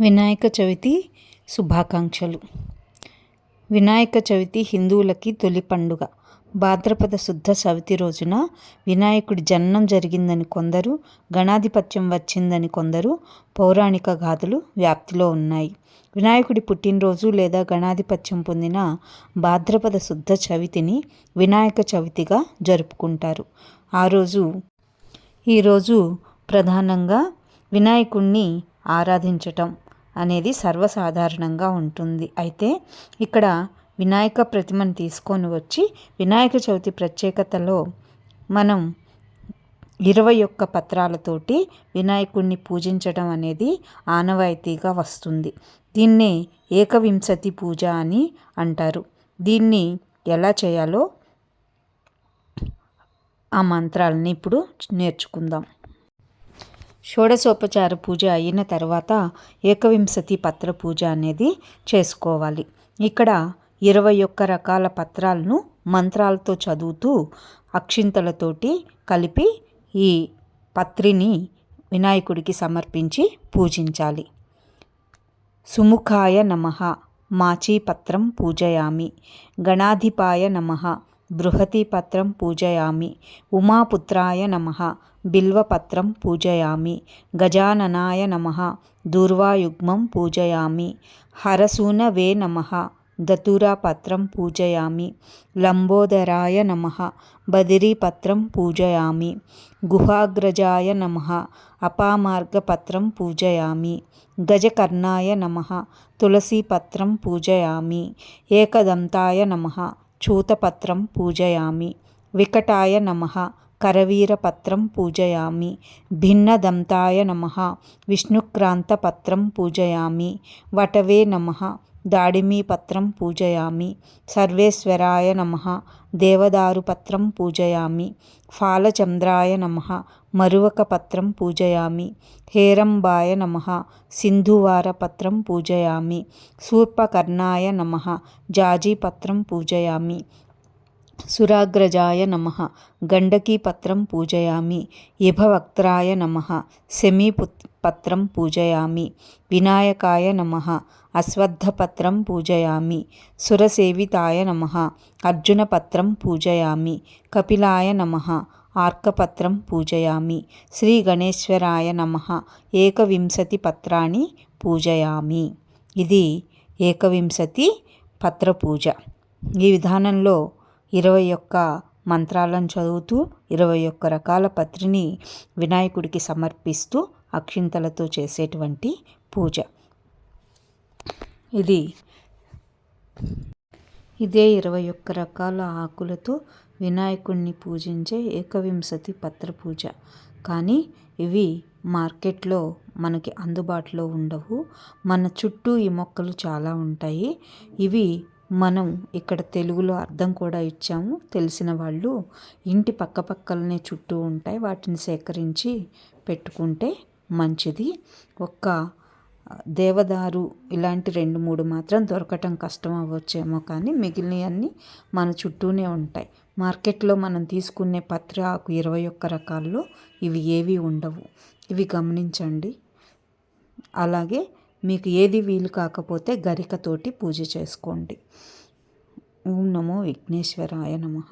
వినాయక చవితి శుభాకాంక్షలు. వినాయక చవితి హిందువులకి తొలి పండుగ. భాద్రపద శుద్ధ చవితి రోజున వినాయకుడి జన్మం జరిగిందని కొందరు గణాధిపత్యం వచ్చిందని కొందరు పౌరాణిక గాథలు వ్యాప్తిలో ఉన్నాయి. వినాయకుడి పుట్టినరోజు లేదా గణాధిపత్యం పొందిన భాద్రపద శుద్ధ చవితిని వినాయక చవితిగా జరుపుకుంటారు. ఆ రోజు ఈరోజు ప్రధానంగా వినాయకుణ్ణి ఆరాధించటం. అనేది సర్వసాధారణంగా ఉంటుంది. అయితే ఇక్కడ వినాయక ప్రతిమను తీసుకొని వచ్చి వినాయక చవితి ప్రత్యేకతలో మనం ఇరవై ఒక్క పత్రాలతోటి వినాయకుడిని పూజించడం అనేది ఆనవాయితీగా వస్తుంది. దీన్నే ఏకవింశతి పూజ అని అంటారు. దీన్ని ఎలా చేయాలో ఆ మంత్రాలని ఇప్పుడు నేర్చుకుందాం. షోడశోపచార పూజ అయిన తర్వాత ఏకవింశతి పత్ర పూజ అనేది చేసుకోవాలి. ఇక్కడ ఇరవై ఒక్క రకాల పత్రాలను మంత్రాలతో చదువుతూ అక్షింతలతోటి కలిపి ఈ పత్రిని వినాయకుడికి సమర్పించి పూజించాలి. సుముఖాయ నమ మాచీపత్రం పూజయామి గణాధిపాయ నమ బృహతిపత్రం పూజయామి. ఉమాపుత్రాయ నమ. బిల్వపత్రం పూజయామి. గజాననాయ నమ. దూర్వాయుగ్మం పూజయామి. హరసూనవే నమ. దతురాపత్రం పూజయామి. లంబోదరాయ నమ. బదిరీపత్రం పూజయామి. గుహాగ్రజాయ నమ. అపామార్గపత్రం పూజయామి. గజకర్ణాయ నమ. తులసీపత్రం పూజయామి. ఏకదంతాయ నమ. చూతపత్రం పూజయామి. వికటాయ నమ. కరవీరపత్రం పూజయామి. భిన్నదంతాయ నమ. విష్ణుక్రాంతపత్రం పూజయామి. వటవే నమ. దాడిమీపత్రం పూజయామి. సర్వేశ్వరాయ నమ. దేవదారుపత్రం పూజయామి. ఫాలచంద్రాయ నమ. మరువకపత్రం పూజయామి. హేరంబాయ నమ. సింధువారపత్రం పూజయామి. శూర్పకర్ణాయ నమ. జాజీపత్రం పూజయామి. సురాగ్రజాయ నమ. గండకీపత్రం పూజయామి. ఇభవక్త్రాయ నమ. శమీపత్రం పూజయామి. వినాయకాయ నమ. అశ్వత్థపత్రం పూజయామి. సురసేవితాయ నమ. అర్జునపత్రం పూజయామి. కపిలాయ నమ. ఆర్కపత్రం పూజయామి. శ్రీ గణేశ్వరాయ నమ. ఏకవింశతి పత్రాన్ని పూజయామి. ఇది ఏకవింశతి పత్ర పూజ ఈ విధానంలో ఇరవై ఒక్క మంత్రాలను చదువుతూ ఇరవై ఒక్క రకాల పత్రిని వినాయకుడికి సమర్పిస్తూ అక్షింతలతో చేసేటువంటి పూజ. ఇది ఇదే ఇరవై ఒక్క రకాల ఆకులతో వినాయకుడిని పూజించే ఏకవింశతి పత్ర పూజ. కానీ ఇవి మార్కెట్లో మనకి అందుబాటులో ఉండవు. మన చుట్టూ ఈ మొక్కలు చాలా ఉంటాయి. ఇవి మనం ఇక్కడ తెలుగులో అర్థం కూడా ఇచ్చాము. తెలిసిన వాళ్ళు ఇంటి పక్కపక్కలనే చుట్టూ ఉంటాయి. వాటిని సేకరించి పెట్టుకుంటే మంచిది. ఒక్క దేవదారు ఇలాంటి రెండు మూడు మాత్రం దొరకటం కష్టం అవ్వచ్చేమో కానీ మిగిలినవన్నీ మన చుట్టూనే ఉంటాయి. మార్కెట్లో మనం తీసుకునే పత్ర ఆకు ఇరవై ఒక్క రకాల్లో ఇవి ఏవి ఉండవు. ఇవి గమనించండి. అలాగే మీకు ఏది వీలు కాకపోతే గరికతోటి పూజ చేసుకోండి. ఓం నమో విఘ్నేశ్వరాయ నమః.